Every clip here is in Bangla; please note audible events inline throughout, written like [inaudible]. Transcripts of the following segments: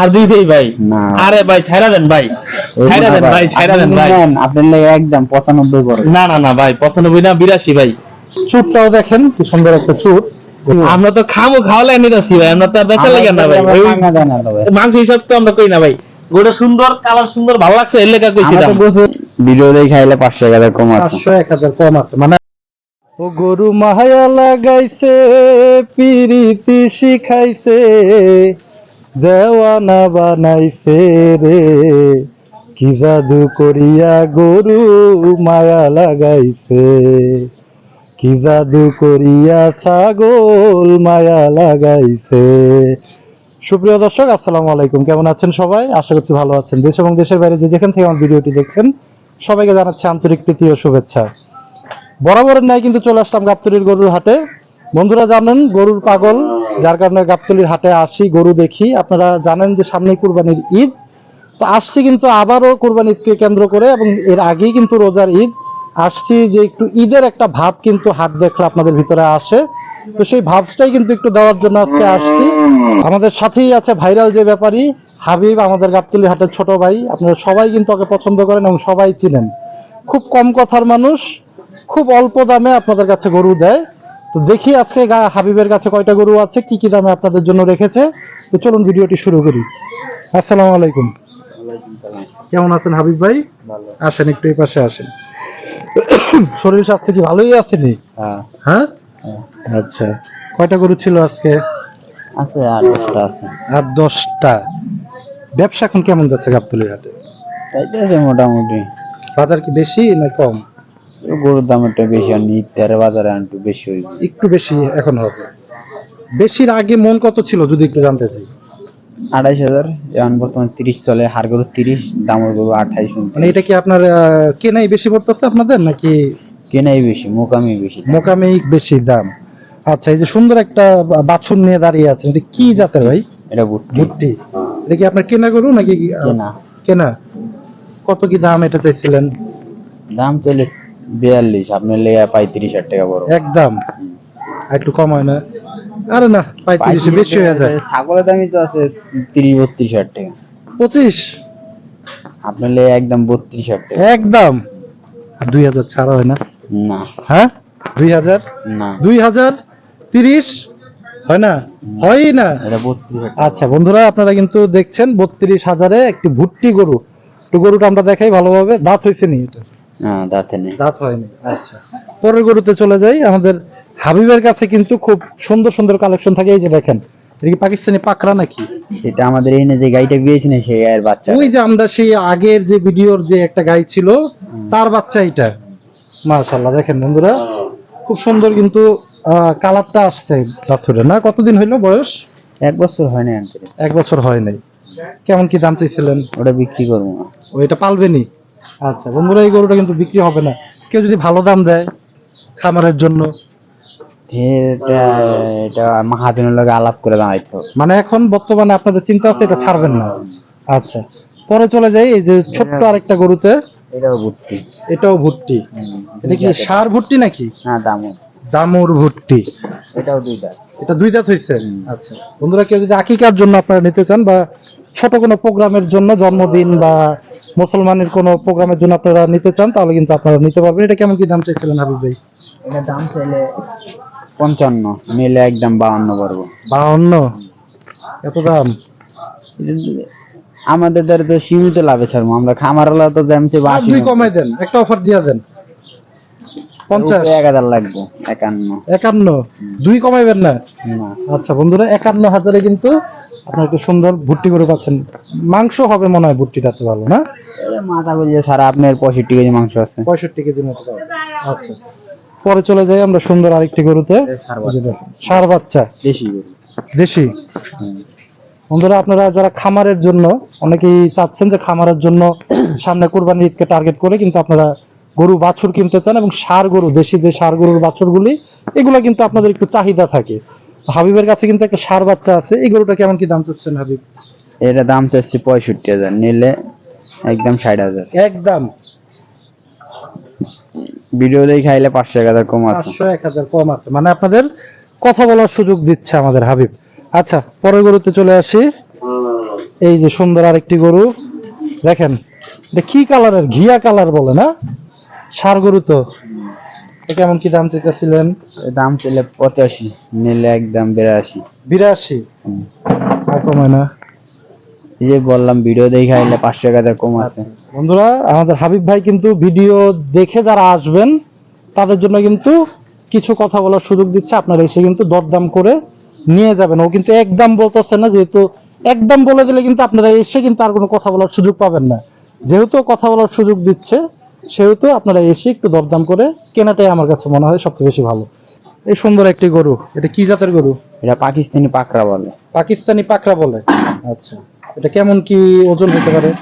আর দুই দেই ভাই। আরে ভাই ছাইরা দেন ভাই। ছাইরা দেন ভাই ছাইরা দেন ভাই। আপনার লাগে একদম পঁচানব্বই বড় না না না ভাই পঁচানব্বই না বিরাশি ভাই। চুটটাও দেখেন কি সুন্দর একটা চুট। আমরা তো খামো খাওয়া লাগে নিতেছি ভাই আমরা তো বেচা লাগে না ভাই। মাংস হিসাব তো আমরা কই না ভাই। গোটা সুন্দর কালার সুন্দর ভালো লাগছে এর লেখা কইছি দাম। ভিডিও দেখে খাইলে পাঁচশো টাকা কম আছে। পাঁচশো এক হাজার কম আছে মানে ও গরু মাহায়া লাগাইছে পিরিতি শিখাইছে। দেওয়ানা বানাইছে রে। কি জাদু করিয়া গরু মায়া লাগাইছে। কি জাদু করিয়া ছাগল মায়া লাগাইছে। সুপ্রিয় দর্শক, আসসালামু আলাইকুম। কেমন আছেন সবাই? আশা করছি ভালো আছেন। দেশ এবং দেশের বাইরে যে যেখান থেকে আমার ভিডিওটি দেখছেন, সবাইকে জানাচ্ছি আন্তরিক প্রীতি ও শুভেচ্ছা। বরাবরের ন্যায় কিন্তু চলে আসলাম গাবতলির গরুর হাটে। বন্ধুরা জানেন, গরুর পাগল যার কারণে গাবতলির হাটে আসি, গরু দেখি। আপনারা জানেন যে সামনে কুরবানির ঈদ। তো আসছি কিন্তু আবারও কুরবানি ঈদকে কেন্দ্র করে এবং এর আগেই কিন্তু রোজার ঈদ। আসছি যে একটু ঈদের একটা ভাব কিন্তু হাট দেখলে আপনাদের ভিতরে আসে। তো সেই ভাবটাই কিন্তু একটু দেওয়ার জন্য আজকে আসছি। আমাদের সাথেই আছে ভাইরাল যে ব্যাপারী, হাবিব, আমাদের গাবতলি হাটের ছোট ভাই। আপনারা সবাই কিন্তু ওকে পছন্দ করেন এবং সবাই চিনেন। খুব কম কথার মানুষ, খুব অল্প দামে আপনাদের কাছে গরু দেয়। তো দেখি আজকে গা- হাবিবের কাছে কয়টা গরু আছে কি কি দামে আপনাদের জন্য রেখেছে। তো চলুন ভিডিওটি শুরু করি। আসসালামু আলাইকুম। কেমন আছেন হাবিব ভাই? আসেন একটু এই পাশে আসেন। শরীর স্বাস্থ্য কি ভালোই আছেনি হ্যাঁ। হ্যাঁ? হ্যাঁ। আচ্ছা। কয়টা গরু ছিল আজকে? আছে আর দশটা আছে। আর দশটা। ব্যবসা এখন কেমন যাচ্ছে গাবতলির হাটে? চাইতেছে মোটামুটি। বাজার কি বেশি না কম? গরুর দাম একটু বেশি আর নিত্যের বাজারে একটু বেশি হইবে একটু বেশি এখন হবে। বেশির আগে মন কত ছিল যদি একটু জানতে চাই? আড়াইশ হাজার এখন বর্তমানে তিরিশ চলে হার গরু তিরিশ দামের গরু আঠাইশ মানে এটা কি আপনার আহ, কেনাই বেশি পড়তেছে আপনাদের নাকি কেনাই বেশি মোকামি বেশি মোকামেই বেশি দাম? আচ্ছা এই যে সুন্দর একটা বা- বাছুর নিয়ে দাঁড়িয়ে আছেন এটা কি জাতের ভাই? এটা ভুট্টি। ভুট্টি। এটা কি আপনার কেনা গরু নাকি আহ, কেনা। কেনা? কত কি দাম এটা চাইছিলেন? দাম চলে বিয়াল্লিশ আপনার লেগে পঁয়ত্রিশ হাজার টাকা বড়। একদম। একটু কম হয় না। আরে না পঁয়ত্রিশ বেশি হয়ে যায়। ছাগলের দামই তো আছে তিরিশ বত্রিশ হাজার টাকা। পঁচিশ? আপনার লেগে একদম বত্রিশ হাজার টাকা। একদম। দুই হাজার ছাড়া হয় না। না। হ্যাঁ? দুই হাজার? না। দুই হাজার? তিরিশ? হয় না? হয় না। আচ্ছা বন্ধুরা আপনারা কিন্তু দেখছেন বত্রিশ হাজারে একটি ভুট্টি গরু। একটু গরুটা আমরা দেখাই ভালোভাবে। দাঁত হয়েছে নি এটা। না দাঁতে নেই। দাঁত হয়নি আচ্ছা। পরের গরুতে চলে যাই আমাদের হাবিবের কাছে কিন্তু খুব সুন্দর সুন্দর কালেকশন থাকে এই যে দেখেন এটা কি পাকিস্তানি পাকড়া নাকি? এটা আমাদের এনে যে গাড়িটা বিয়েছি না সেই গায়ের বাচ্চা। ওই যে আমরা সেই আগের যে ভিডিওর যে একটা গাই ছিল তার বাচ্চা এটা। মাশাল্লাহ দেখেন বন্ধুরা খুব সুন্দর কিন্তু কালারটা আসছে বাছুরের না? কতদিন হইল বয়স? এক বছর হয় না আনতে। এক বছর হয় নাই। কেমন কি দাম চাইছিলেন? ওটা বিক্রি করব না। ও এটা পালবেনি আচ্ছা বন্ধুরা এই গরুটা কিন্তু বিক্রি হবে না। কেউ যদি ভালো দাম দেয় খামারের জন্য। মহাজনের লগে আলাপ করে দাঁড়াইতে মানে এখন বর্তমানে আপনাদের চিন্তা আছে এটা ছাড়বেন না। আচ্ছা পরে চলে যাই এই যে ছোট্ট আরেকটা গরুতে। এটাও ভর্তি এটাও ভুট্টি। এটা কি সার ভুট্টি নাকি? না দামুর। ভুট্টি। এটাও দুইটা। এটা দুই দাঁত হয়েছে আচ্ছা বন্ধুরা কেউ যদি আকিকার জন্য আপনারা নিতে চান বা ছোট কোনো প্রোগ্রামের জন্য জন্মদিন বা মুসলমানের কোনো প্রোগ্রামের জন্য আপনারা নিতে চান তাহলে কিন্তু আপনারা নিতে পারবেন। এটা কেমন কি দাম চাইছিলেন হাবিব ভাই? এটা দাম চাইলে পঞ্চান্ন নিলে একদম বাউন্ন পারব বাউন্ন এত দাম? আমাদের দ্বারা তো সীমিত লাভে ছাড়বো আমরা খামারওয়ালা তো আর বাসি দুই কমাই দেন একটা অফার দিয়ে দেন। পঞ্চাশ? এক হাজার লাগবে একান্ন। একান্ন? দুই কমাইবেন না? না। আচ্ছা বন্ধুরা একান্ন হাজারে কিন্তু আপনার একটু সুন্দর ভুট্টি করে পাচ্ছেন। মাংস হবে মনে হয় ভুট্টিটাতে ভালো না? মাথা গলিয়ে সারা আপনার পঁয়ষট্টি কেজি মাংস আছে। পঁয়ষট্টি কেজির মতো। আচ্ছা। পরে চলে যাই আমরা সুন্দর আরেকটি গরুতে। ষাঁড় বাচ্চা। গরু। দেশি? বন্ধুরা আপনারা যারা খামারের জন্য অনেকেই চাচ্ছেন যে খামারের জন্য সামনে কুরবানি ঈদকে টার্গেট করে কিন্তু আপনারা গরু বাছুর কিনতে চান এবং সার গরু দেশি যে সার গরুর বাছুরগুলি এগুলো কিন্তু আপনাদের একটু চাহিদা থাকে। হাবিবের কাছে কিন্তু একটা সার বাচ্চা আছে এই গরুটা কেমন কি দাম চাচ্ছেন হাবিব? এটা দাম চাচ্ছি পঁয়ষট্টি হাজার নিলে একদম ষাট হাজার। একদম। ভিডিও দেখে খাইলে পাঁচশো এক হাজার কম আছে। পাঁচশো এক হাজার কম আছে। মানে আপনাদের কথা বলার সুযোগ দিচ্ছে আমাদের হাবিব। আচ্ছা পরের গরুতে চলে আসি। এই যে সুন্দর আরেকটি গরু। দেখেন এটা কি কালারের? ঘিয়া কালার বলে না? সার গরু তো। কেমন কি দাম চাইতেছিলেন? দাম ছিল পঁচাশি নিলে একদম বিরাশি। বিরাশি? হুম। আর কমায় না? এই যে বললাম ভিডিও দেখে আইলে পাঁচশো কম আছে। বন্ধুরা আমাদের হাবিব ভাই কিন্তু ভিডিও দেখে যারা আসবেন তাদের জন্য কিন্তু কিছু কথা বলার সুযোগ দিচ্ছে। আপনারা এসে কিন্তু দরদাম করে নিয়ে যাবেন। ও কিন্তু একদম বলতেছে না যেহেতু একদম বলে দিলে কিন্তু আপনারা এসে কিন্তু আর কোনো কথা বলার সুযোগ পাবেন না। যেহেতু কথা বলার সুযোগ দিচ্ছে সেহেতু আপনারা এসে একটু দরদাম করে কেনাটাই আমার কাছে মনে হয় সবচেয়ে বেশি ভালো। এই সুন্দর একটি গরু। এটা কি জাতের গরু? এটা পাকিস্তানি পাকরা বলে। পাকিস্তানি পাকড়া বলে? আচ্ছা। এটা কেমন কি ওজন হতে পারে?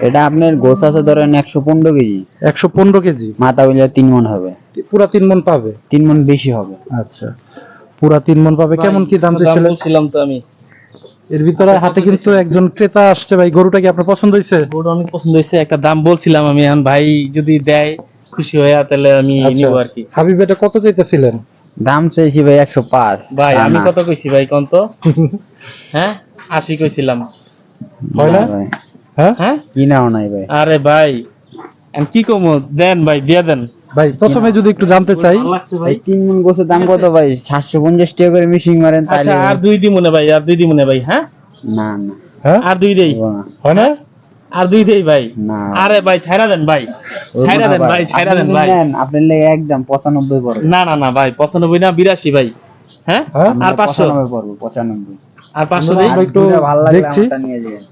এটা আপনার গোছ আছে ধরেন একশো পনেরো কেজি। একশো পনেরো কেজি? মাথা বলে তিন মন হবে। পুরা তিন মন পাবে? তিন মন বেশি হবে। আচ্ছা। পুরা তিন মন পাবে। কেমন কি দাম দাম বলছিলাম তো আমি। এর ভিতরে হাতে কিন্তু একজন ক্রেতা আসছে ভাই গরুটা কি আপনার পছন্দ হয়েছে? গরুটা অনেক পছন্দ হয়েছে একটা দাম বলছিলাম আমি এখন ভাই যদি দেয় খুশি হয়ে তাহলে আমি আচ্ছা। নিব আর কি। হাবিব এটা কত চাইতেছিলেন? দাম চাইছি ভাই একশো পাঁচ। ভাই আমি কত কইছি ভাই কোন তো? [laughs] হ্যাঁ আশি কইছিলাম। হয় না? না হ্যাঁ? হ্যাঁ? কিনাও নাই ভাই। আরে ভাই আমি কি কমো? দেন ভাই দিয়ে দেন। ভাই প্রথমে যদি একটু জানতে চাই ভাই। ভাই তিন মন গোছের দাম কত ভাই? সাতশো পঞ্চাশ টাকা করে মিশিং মারেন তাহলে আচ্ছা আর দুই দি মনে ভাই আর দুই দি মনে ভাই হ্যাঁ? না না। হ্যাঁ? আর দুই দেই। হয় না? আর দুই দেই ভাই। আরে ভাই ছাইরা দেন ভাই। ছাইরা দেন ভাই ছাইরা দেন ভাই। আপনার লেগে একদম পঁচানব্বই পড়বে। না না না ভাই পঁচানব্বই না বিরাশি ভাই। হ্যাঁ? হ্যাঁ? আর পাঁচশো? পঁচানব্বই পড়বে পঁচানব্বই। আর পাঁচশো আমরা দেই? একটু একটু ভালো। আমারটা নিয়ে যাবেন।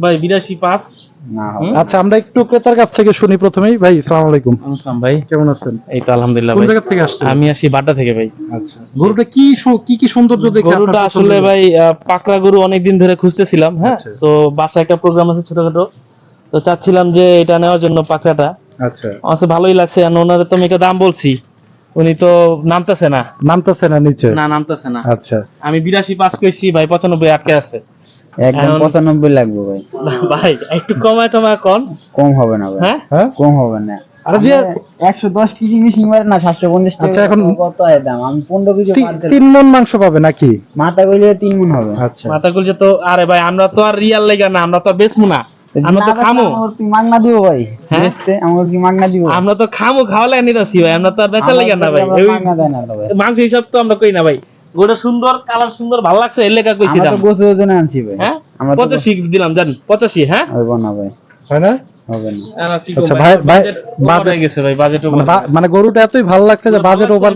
ভাই বিরাশি পাঁচ। না হবে হুম? আচ্ছা আমরা একটু ক্রেতার কাছ থেকে শুনি প্রথমেই। ভাই সালাম আলাইকুম। ভাই। কেমন আছেন? এই তো আলহামদুলিল্লাহ কোন ভাই। জায়গা থেকে আসছেন? আমি আসি বাড্ডা থেকে ভাই। আচ্ছা গরুটা কি কি কি সৌন্দর্য দেখে গরুটা আসলে ভাই পাকড়া গরু অনেকদিন ধরে খুঁজতেছিলাম হ্যাঁ? আচ্ছা। তো বাসায় একটা প্রোগ্রাম আছে ছোটখাটো। তো চাচ্ছিলাম যে এটা নেওয়ার জন্য পাকড়াটা। আচ্ছা। আমার ভালোই লাগছে আর ওনাদের তো আমি একটা দাম বলছি। উনি তো নামতেছে না। নামতেছে না নিচে? না নামতেছে না। আচ্ছা। আমি বিরাশি পাস কইছি ভাই পঁচানব্বই আটকে আছে। একদম এখন- পঁচানব্বই লাগবে ভাই। ভাই একটু কমায় টমায় কন। কম হবে না ভাই। হ্যাঁ? হ্যাঁ? কম হবে না। আরে দিয়ে একশো দশ কেজি মিশিং মারে না সাতশো পঞ্চাশ টাকা আচ্ছা, এখন- কত হয় দাম? আমি পনেরো কেজি তি- বাদ দিলাম। তিন মন মাংস পাবে নাকি? মাথা গলিয়ে তিন মন হবে। আচ্ছা। মাথা গুলছে তো আরে ভাই আমরা তো আর রিয়াল লেগা না আমরা তো আর বেচমু না। আমরা তো খামু। মাগনা দিব ভাই? হ্যাঁ? বেচতে আমার কি মাগনা দিব? আমরা তো খামু খাওয়া লাগে নিতেছি ভাই আমরা তো আর বেচা লেগা না ভাই। মাংস হিসাব তো আমরা কই না ভাই। গোটা সুন্দর কালার সুন্দর ভালো লাগছে? এর লেখা কইছি আমরা দাম। তো গোছে ওজনে আনছি ভাই। হ্যাঁ? আমরা তো পঁচাশি দিলাম জান পঁচাশি হ্যাঁ? হইব না ভাই। হয় না? হবে না। আচ্ছা, ভাই- ভাই- বাজেট বাজেট- গেছে ভাই বাজেট মানে গরুটা এতই ভালো লাগছে যে বাজেট ওভার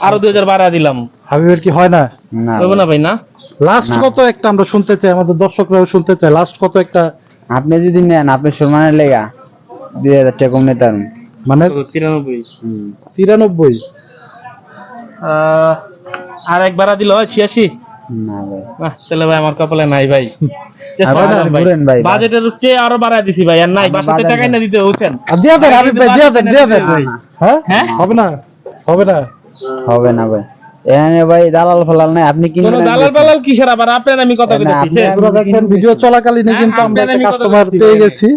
আরও বাড়া দিলাম। হাবিবের কি হয় না? না ভাই। না? লাস্ট কত একটা আমরা শুনতে চাই আমাদের দর্শকরাও শুনতে চাই লাস্ট কত একটা? আপনি যদি নেন আপনি সম্মানের লেগা। দুই হাজার টাকা কম নিতে মানে তো তিরানব্বই। হুম। তিরানব্বই? আহ, আর এক বাড়া দিল হয় ছিয়াশি? না ভাই। আহ, তাহলে ভাই আমার কপালে নাই ভাই। বাজেটের চেয়ে আরও বাড়ায় দিছি ভাই আর নাই। বাসাতে বাজার না দিতে হচ্ছেন। আর দেন হাবিব ভাই দিয়া দেন দিয়া দেন। হ্যাঁ? হ্যাঁ? হবে না হবে না। হবে না ভাই। এখানে ভাই দালাল ফালাল নাই আপনি কোন কিনবেন দালাল বালাল কিসের আবার? আপনার আমি কথা না, বলতেছি দেখেন ভিডিও চলাকালীন হ্যাঁ, কিন্তু আমরা কাস্টমার পেয়ে গেছি।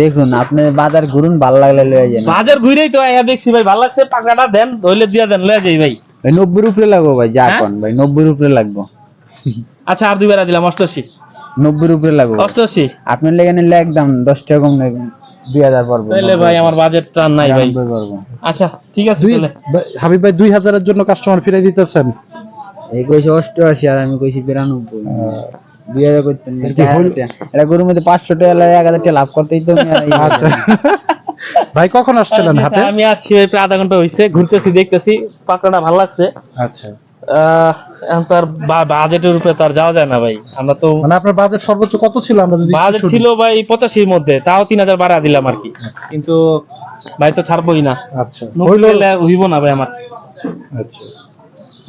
দেখুন আপনি বাজার ঘুরুন ভালো লাগলে লয়ে যান। বাজার ঘুরেই তো আয়া দেখছি ভাই ভালো লাগছে টাকাটা দেন ধইলে দিয়া দেন লয়ে যাই ভাই। ভাই নব্বই উপরে লাগবো ভাই যা হ্যাঁ? কোন ভাই নব্বই উপরে লাগবো। আচ্ছা আর দিলাম অষ্টআশি। নব্বই উপরে লাগবো অষ্টআশি। আপনার লেগে নিলে একদম দশ টাকা কম নেবেন দুই হাজার পড়ব। তাহলে ভাই আমার বাজেটটা নাই ভাই। আচ্ছা ঠিক আছে তাহলে। হাবিব ভাই দুই হাজারের জন্য কাস্টমার ফিরে দিতেছেন। এই কইছে অষ্টআশি আর আমি কইছি বিরানব্বই। দুই হাজার করতেন। এটা গরুর মধ্যে পাঁচশো টাকা এক হাজার টাকা লাভ করতেই তো আচ্ছা ভাই কখন আসছিলেন হাটে? আমি আসছি ভাই প্রায় আধা ঘণ্টা হয়েছে ঘুরতেছি দেখতেছি পাকড়াটা ভালো লাগছে। আচ্ছা। বাজেটের উপরে যাওয়া যায় না ভাই। আমরা তো মানে আপনার বাজেট সর্বোচ্চ কত ছিল? আমরা যদি বাজেট ছিল ভাই পঁচাশির মধ্যে তাও তিন হাজার বাড়া দিলাম আর কি। কিন্তু ভাই তো ছাড়বোই না। আচ্ছা। হইব না ভাই আমার। আচ্ছা।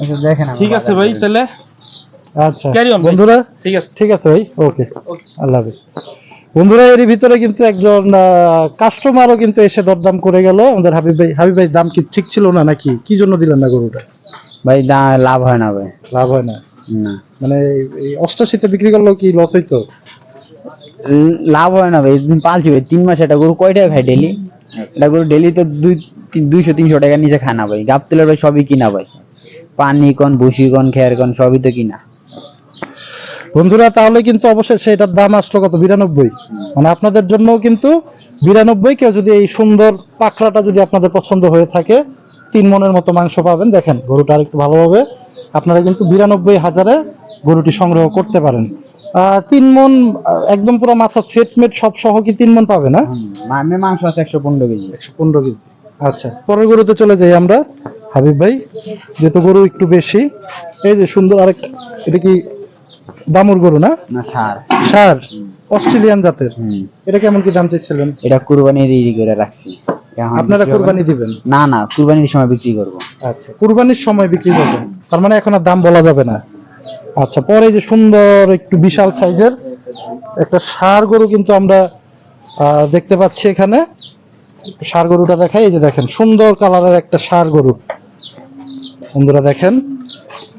আচ্ছা, দেখেন ঠিক আছে ভাই তাহলে আচ্ছা। বন্ধুরা ঠিক আছে। ঠিক আছে ভাই ওকে আল্লাহ হাফিজ। বন্ধুরা এর ভিতরে কিন্তু একজন কাস্টমারও কিন্তু এসে দরদাম করে গেল। আমাদের হাবিব ভাই হাবিব ভাই দাম কি ঠিক ছিল না নাকি? কি জন্য দিলেন না গরুটা? ভাই দা- লাভ হয় না ভাই। লাভ হয় না? না। মানে এই অষ্টাশিতে বিক্রি করলেও কি লস হইতো? লাভ হয় না ভাই পালছি ভাই তিন মাস এটা গরু কয় টাকা খায় ডেলি এটা গরু ডেলি তো দুই তিন- দুইশো তিনশো টাকার নিচে খায় না ভাই গাপ তেলের ভাই সবই কিনা ভাই। পানি কন ভুসি কন খেয়ার কন সবই তো কিনা। বন্ধুরা তাহলে কিন্তু অবশ্যই সেটার দাম আসলো কত? বিরানব্বই। মানে আপনাদের জন্যও কিন্তু বিরানব্বই। কেউ যদি এই সুন্দর পাখরাটা যদি আপনাদের পছন্দ হয়ে থাকে তিন মনের মতো মাংস পাবেন। দেখেন গরুটা আরেকটু ভালোভাবে আপনারা কিন্তু বিরানব্বই হাজারে গরুটি সংগ্রহ করতে পারেন। তিন মন একদম পুরো মাথা সেট মেট সব সহ কি তিন মন পাবে না? আমি মাংস আছে একশো পনেরো কেজি। একশো পনেরো কেজি। আচ্ছা পরের গরুতে চলে যাই আমরা। হাবিব ভাই যেহেতু গরু একটু বেশি এই যে সুন্দর আরেকটা এটা কি দামুর গরু না? না সার। সার অস্ট্রেলিয়ান জাতের। এটা কেমন কি দাম চাইছিলেন? এটা কুরবানি রেডি করে রাখছি। আপনারা কুরবানি দিবেন? না। না কুরবানির সময় বিক্রি করব। আচ্ছা কুরবানির সময় বিক্রি করবেন তার মানে এখন আর দাম বলা যাবে না। আচ্ছা পরে যে সুন্দর একটু বিশাল সাইজের একটা ষাড় গরু কিন্তু আমরা আহ, দেখতে পাচ্ছি এখানে। সার গরুটা দেখাই এই যে দেখেন সুন্দর কালারের একটা ষাড় গরু। বন্ধুরা দেখেন।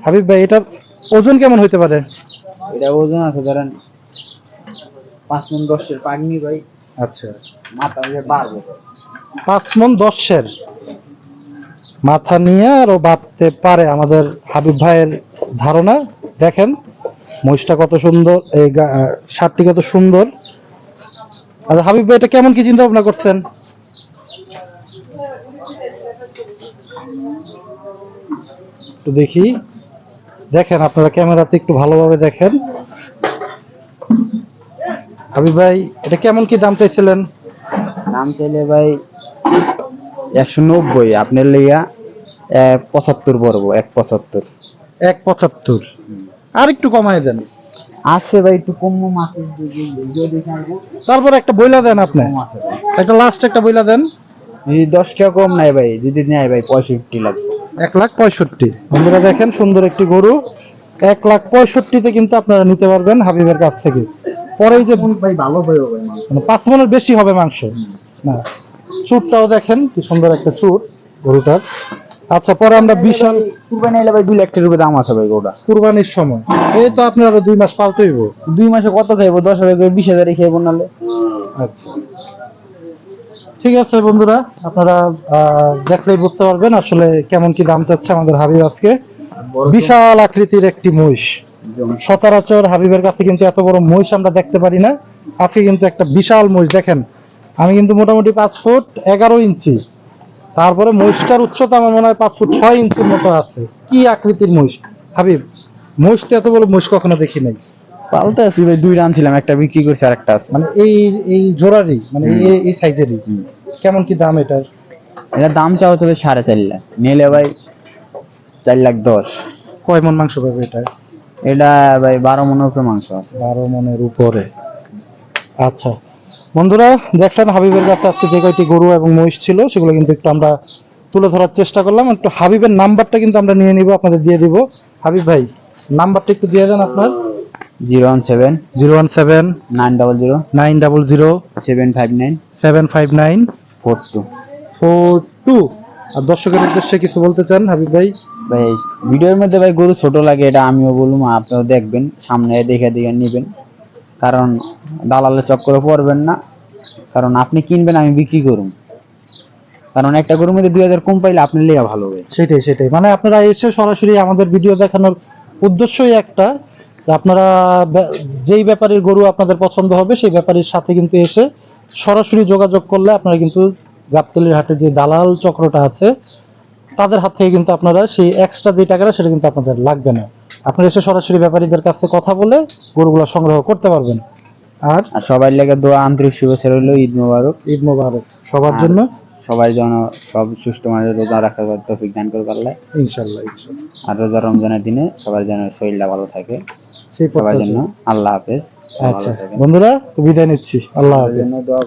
হাবিব ভাই এটার ওজন কেমন হইতে পারে? এটা ওজন আছে ধরেন পাঁচ মিনিট দশের পাগনি ভাই। আচ্ছা। মাথা দিয়ে বাড়বে পাঁচ মন দশের? মাথা নিয়ে আরও বাঁধতে পারে আমাদের হাবিব ভাইয়ের ধারণা। দেখেন মহিষটা কত সুন্দর এই আহ, কত সুন্দর। আর হাবিব ভাই এটা কেমন কি চিন্তা ভাবনা করছেন? একটু দেখি। দেখেন আপনারা ক্যামেরাতে একটু ভালোভাবে দেখেন। হাবিব ভাই এটা কেমন কি দাম চাইছিলেন? নাম চাইলে ভাই একশো নব্বই আপনার লইয়া পঁচাত্তর পড়ব এক পঁচাত্তর। এক পঁচাত্তর। আর একটু কমাই দেন। আছে ভাই একটু কম মাছের তারপর একটা বইলা দেন আপনি। একটা লাস্ট একটা বইলা দেন। দশ টাকা কম নাই ভাই যদি নেয় ভাই পঁয়ষট্টি লাগবে। এক লাখ পঁয়ষট্টি। বন্ধুরা দেখেন সুন্দর একটি গরু। এক লাখ পঁয়ষট্টিতে কিন্তু আপনারা নিতে পারবেন হাবিবের কাছ থেকে। পরে যে ভাই ভালো হয়ে মানে পাঁচ মনের বেশি হবে মাংস। না চুরটাও দেখেন কি সুন্দর একটা চুর গরুটার। আচ্ছা পরে আমরা বিশাল কুরবানি এলে ভাই দুই লাখ টাকার উপরে দাম আছে ভাই গোটা কুরবানির সময়। এই তো আপনার আরও দুই মাস পালতে হইব দুই মাসে কত খাইবো? দশ হাজার করে বিশ হাজারই খাইবো নাহলে। আচ্ছা। ঠিক আছে বন্ধুরা, আপনারা দেখলেই বুঝতে পারবেন আসলে কেমন কি দাম চাচ্ছে আমাদের হাবিব আজকে। বিশাল আকৃতির একটি মহিষ। সচরাচর হাবিবের কাছে কিন্তু এত বড় মহিষ আমরা দেখতে পারি না। আজকে কিন্তু একটা বিশাল মহিষ, দেখেন, আমি কিন্তু মোটামুটি পাঁচ ফুট এগারো ইঞ্চি। তারপরে মহিষটার উচ্চতা আমার মনে হয় পাঁচ ফুট ছয় ইঞ্চির মতো আছে। কি আকৃতির মহিষ? হাবিব, মহিষটা এত বড় মহিষ কখনো দেখি নাই। পালতে আছি ভাই দুই রান ছিলাম একটা বিক্রি করছি আর একটা আছে। মানে এই এই জোড়ারই মানে এই- এই সাইজেরই কেমন কি দাম এটার? এটা দাম চাও তবে সাড়ে চার লাখ। নিলে ভাই চার লাখ দশ। কয় মন মাংস পাবে এটা? এটা ভাই বারো মনের উপরে মাংস আছে। বারো মনের উপরে। আচ্ছা। বন্ধুরা দেখলেন হাবিবের কাছে আজকে যে কয়টি গরু এবং মহিষ ছিল সেগুলো কিন্তু একটু আমরা তুলে ধরার চেষ্টা করলাম। একটু হাবিবের নাম্বারটা কিন্তু আমরা নিয়ে নিব আপনাদের দিয়ে দিব। হাবিব ভাই নাম্বারটা একটু দিয়ে দেন আপনার। Zero one seven zero one seven nine double zero nine double zero seven five nine seven five nine four two four two. আর দর্শকের উদ্দেশ্যে কিছু বলতে চান হাবিব ভাই? ভাই ভিডিওর মধ্যে ভাই গরু ছোট লাগে এটা আমিও বলুম দেখবেন সামনে দেখে দেখে নিবেন। কারণ দালালের চক্করে পড়বেন না কারণ আপনি কিনবেন আমি বিক্রি করুন কারণ একটা গরুর মধ্যে দুই হাজার কম পাইলে আপনি লেগা ভালো হবে। সেটাই সেটাই। মানে আপনারা এসে সরাসরি আমাদের ভিডিও দেখানোর উদ্দেশ্যই একটা। আপনারা যেই ব্যাপারীর গরু আপনাদের পছন্দ হবে সেই ব্যাপারীর সাথে কিন্তু এসে সরাসরি যোগাযোগ করলে আপনারা কিন্তু গাবতলির হাটে যে দালাল চক্রটা আছে তাদের হাত থেকে কিন্তু আপনারা সেই এক্সট্রা যে টাকাটা সেটা কিন্তু আপনাদের লাগবে না। আপনারা এসে সরাসরি ব্যাপারীদের কাছে কথা বলে গরুগুলো সংগ্রহ করতে পারবেন। আর সবাই লেগে দোয়া আন্তরিক শুভেচ্ছা রইল ঈদ মোবারক। ঈদ মোবারক। সবার জন্য সবাই যেন সব সুষ্ঠু মানে রোজা রাখার তৌফিক দান করে পারলে ইনশাল্লাহ আর রোজা রমজানের দিনে সবার যেন শরীরটা ভালো থাকে। সেই সবার জন্য আল্লাহ হাফেজ। আচ্ছা বন্ধুরা বিদায় নিচ্ছি। আল্লাহ হাফেজ। দোয়া।